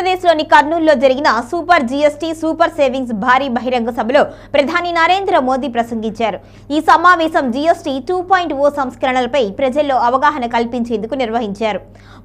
ఆంధ్రప్రదేశ్లోని కర్నూలులో జరిగిన సూపర్ జీఎస్టీ సూపర్ సేవింగ్స్ భారీ బహిరంగ సభలో ప్రధాని నరేంద్ర మోదీ ప్రసంగించారు. ఈ సమావేశం జీఎస్టీ టూ పాయింట్ ఓ సంస్కరణలపై ప్రజల్లో అవగాహన కల్పించేందుకు నిర్వహించారు.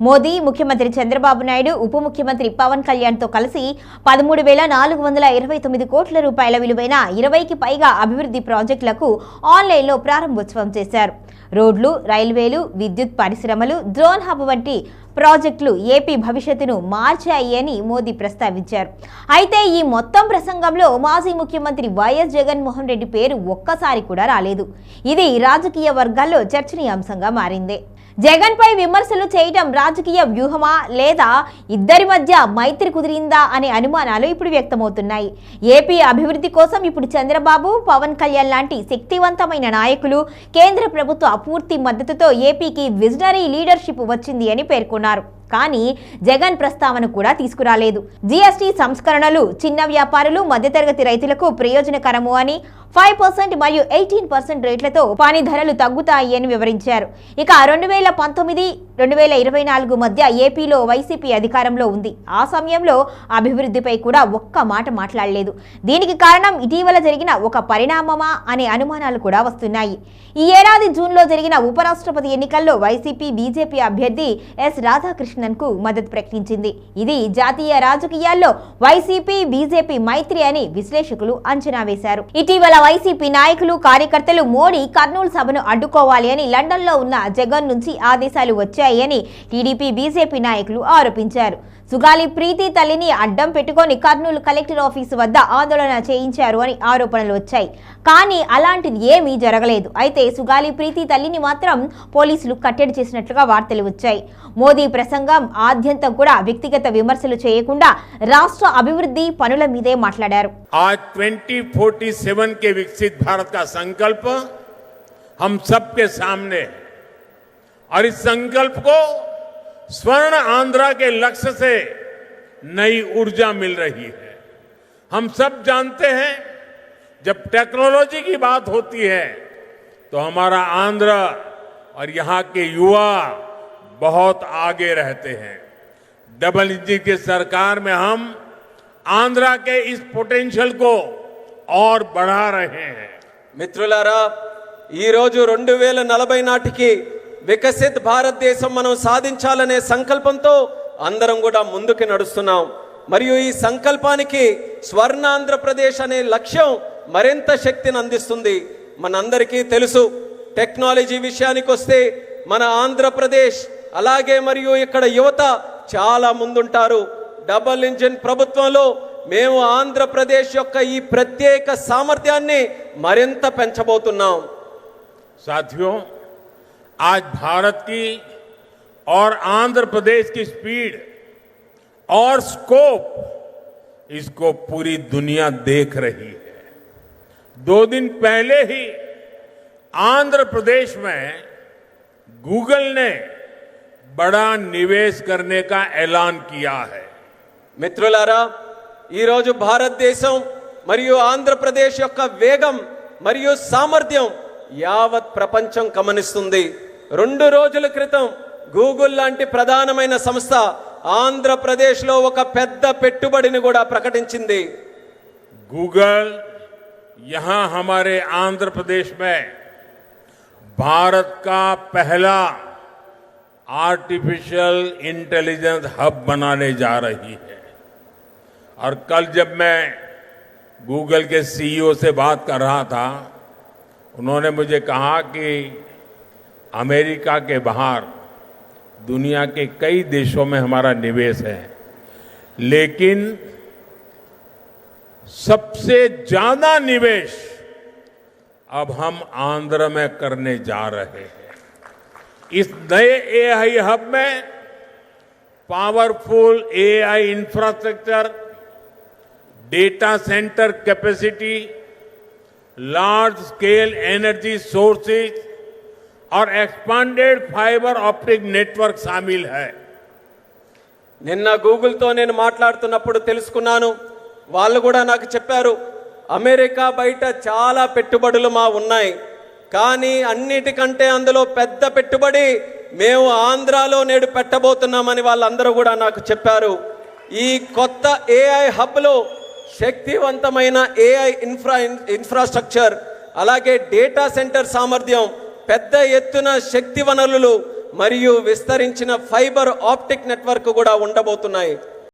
మోదీ ముఖ్యమంత్రి చంద్రబాబు నాయుడు ఉప ముఖ్యమంత్రి పవన్ కళ్యాణ్తో కలిసి పదమూడు వేల నాలుగు వందల ఇరవై తొమ్మిది కోట్ల రూపాయల విలువైన ఇరవైకి పైగా అభివృద్ధి ప్రాజెక్టులకు ఆన్లైన్లో ప్రారంభోత్సవం చేశారు. రోడ్లు రైల్వేలు విద్యుత్ పరిశ్రమలు డ్రోన్ హబ్ వంటి ప్రాజెక్టులు ఏపీ భవిష్యత్తును మార్చాయని మోదీ ప్రస్తావించారు. అయితే ఈ మొత్తం ప్రసంగంలో మాజీ ముఖ్యమంత్రి వైఎస్ జగన్మోహన్ రెడ్డి పేరు ఒక్కసారి కూడా రాలేదు. ఇది రాజకీయ వర్గాల్లో చర్చనీయాంశంగా మారింది. జగన్ పై విమర్శలు చేయటం రాజకీయ వ్యూహమా లేదా ఇద్దరి మధ్య మైత్రి కుదిరిందా అనే అనుమానాలు ఇప్పుడు వ్యక్తమవుతున్నాయి. ఏపీ అభివృద్ధి కోసం ఇప్పుడు చంద్రబాబు పవన్ కళ్యాణ్ లాంటి శక్తివంతమైన నాయకులు కేంద్ర ప్రభుత్వ అపూర్తి మద్దతుతో ఏపీకి విజనరీ లీడర్షిప్ వచ్చింది అని పేర్కొన్నారు. కానీ జగన్ ప్రస్తావన కూడా తీసుకురాలేదు. జీఎస్టీ సంస్కరణలు చిన్న వ్యాపారులు మధ్యతరగతి రైతులకు ప్రయోజనకరము అని ఫైవ్ పర్సెంట్ మరియు ఎయిటీన్ పర్సెంట్ రేట్లతో పాని ధరలు తగ్గుతాయి అని వివరించారు. ఇక రెండు వేల పంతొమ్మిది రెండు వేల ఇరవై నాలుగు మధ్య ఏపీలో వైసీపీ అధికారంలో ఉంది. ఆ సమయంలో అభివృద్ధిపై కూడా ఒక్క మాట మాట్లాడలేదు. దీనికి కారణం ఇటీవల జరిగిన ఒక పరిణామమా అనే అనుమానాలు కూడా వస్తున్నాయి. ఈ ఏడాది జూన్లో జరిగిన ఉపరాష్ట్రపతి ఎన్నికల్లో వైసీపీ బీజేపీ అభ్యర్థి ఎస్ రాధాకృష్ణ కు మద్దతు ప్రకటించింది. ఇది జాతీయ రాజకీయాల్లో వైసీపీ బీజేపీ మైత్రి అని విశ్లేషకులు అంచనా వేశారు. ఇటీవల వైసీపీ నాయకులు కార్యకర్తలు మోడీ కర్నూలు సభను అడ్డుకోవాలి అని లండన్లో ఉన్న జగన్ నుంచి ఆదేశాలు వచ్చాయి అని టీడీపీ బీజేపీ నాయకులు ఆరోపించారు. సుగాలి ప్రీతి తల్లిని అడ్డం పెట్టుకొని కర్నూలు కలెక్టర్ ఆఫీసు వద్ద ఆందోళన చేయించారు అని ఆరోపణలు వచ్చాయి కానీ అలాంటిది ఏమీ జరగలేదు అయితే సుగాలి ప్రీతి తల్లిని మాత్రం పోలీసులు కట్టడి చేసినట్లుగా వార్తలు వచ్చాయి మోదీ ప్రసంగం ఆద్యంతం కూడా వ్యక్తిగత విమర్శలు చేయకుండా రాష్ట్ర అభివృద్ధి పనుల మీదే మాట్లాడారు आज 2047 के विकसित भारत का संकल्प हम सबके सामने है और इस संकल्प को स्वर्ण आंध्रा के लक्ष्य से नई ऊर्जा मिल रही है हम सब जानते हैं जब टेक्नोलॉजी की बात होती है तो हमारा आंध्र और यहाँ के युवा बहुत आगे रहते हैं डबल इंजन की सरकार में हम आंध्रा के इस पोटेंशियल को और बढ़ा रहे हैं మిత్రులారా ఈరోజు రెండు వేల నలభై నాటికి వికసిత్ భారతదేశం మనం సాధించాలనే సంకల్పంతో అందరం కూడా ముందుకు నడుస్తున్నాం. మరియు ఈ సంకల్పానికి స్వర్ణ ఆంధ్రప్రదేశ్ అనే లక్ష్యం మరింత శక్తిని అందిస్తుంది. మనందరికీ తెలుసు టెక్నాలజీ విషయానికి వస్తే మన ఆంధ్రప్రదేశ్ అలాగే మరియు ఇక్కడ యువత చాలా ముందుంటారు. డబల్ ఇంజిన్ ప్రభుత్వంలో మేము ఆంధ్రప్రదేశ్ యొక్క ఈ ప్రత్యేక సామర్థ్యాన్ని మరింత పెంచబోతున్నాం. సాధ్యం. आज भारत की और आंध्र प्रदेश की स्पीड और स्कोप इसको पूरी दुनिया देख रही है दो दिन पहले ही आंध्र प्रदेश में गूगल ने बड़ा निवेश करने का ऐलान किया है మిత్రులారా ఈరోజు భారతదేశం మరియు ఆంధ్రప్రదేశ్ యొక్క వేగం మరియు సామర్థ్యం యావత్ ప్రపంచం గమనిస్తుంది రెండు రోజుల క్రితం గూగుల్ లాంటి ప్రధానమైన సంస్థ ఆంధ్రప్రదేశ్లో ఒక పెద్ద పెట్టుబడిని కూడా ప్రకటించింది गूगल यहां हमारे आंध्र प्रदेश में भारत का पहला आर्टिफिशियल इंटेलिजेंस हब बनाने जा रही है और कल जब मैं गूगल के सीईओ से बात कर रहा था उन्होंने मुझे कहा कि अमेरिका के बाहर दुनिया के कई देशों में हमारा निवेश है। लेकिन सबसे ज़्यादा निवेश अब हम आंध्र में करने जा रहे हैं। इस नए एआई हब में powerful AI infrastructure data centre capacity large scale energy sources और एक्सपांडेड फाइबर ऑप्टिक नेटवर्क शामिल है నిన్న గూగుల్తో నేను మాట్లాడుతున్నప్పుడు తెలుసుకున్నాను వాళ్ళు కూడా నాకు చెప్పారు అమెరికా బయట చాలా పెట్టుబడులు మా ఉన్నాయి కానీ అన్నిటికంటే అందులో పెద్ద పెట్టుబడి మేము ఆంధ్రాలో నేడు పెట్టబోతున్నామని వాళ్ళందరూ కూడా నాకు చెప్పారు ఈ కొత్త ఏఐ హబ్లో శక్తివంతమైన ఏఐ ఇన్ఫ్రా ఇన్ఫ్రాస్ట్రక్చర్ అలాగే డేటా సెంటర్ సామర్థ్యం పెద్ద ఎత్తున శక్తి వనరులు మరియు విస్తరించిన ఫైబర్ ఆప్టిక్ నెట్వర్క్ కూడా ఉండబోతున్నాయి.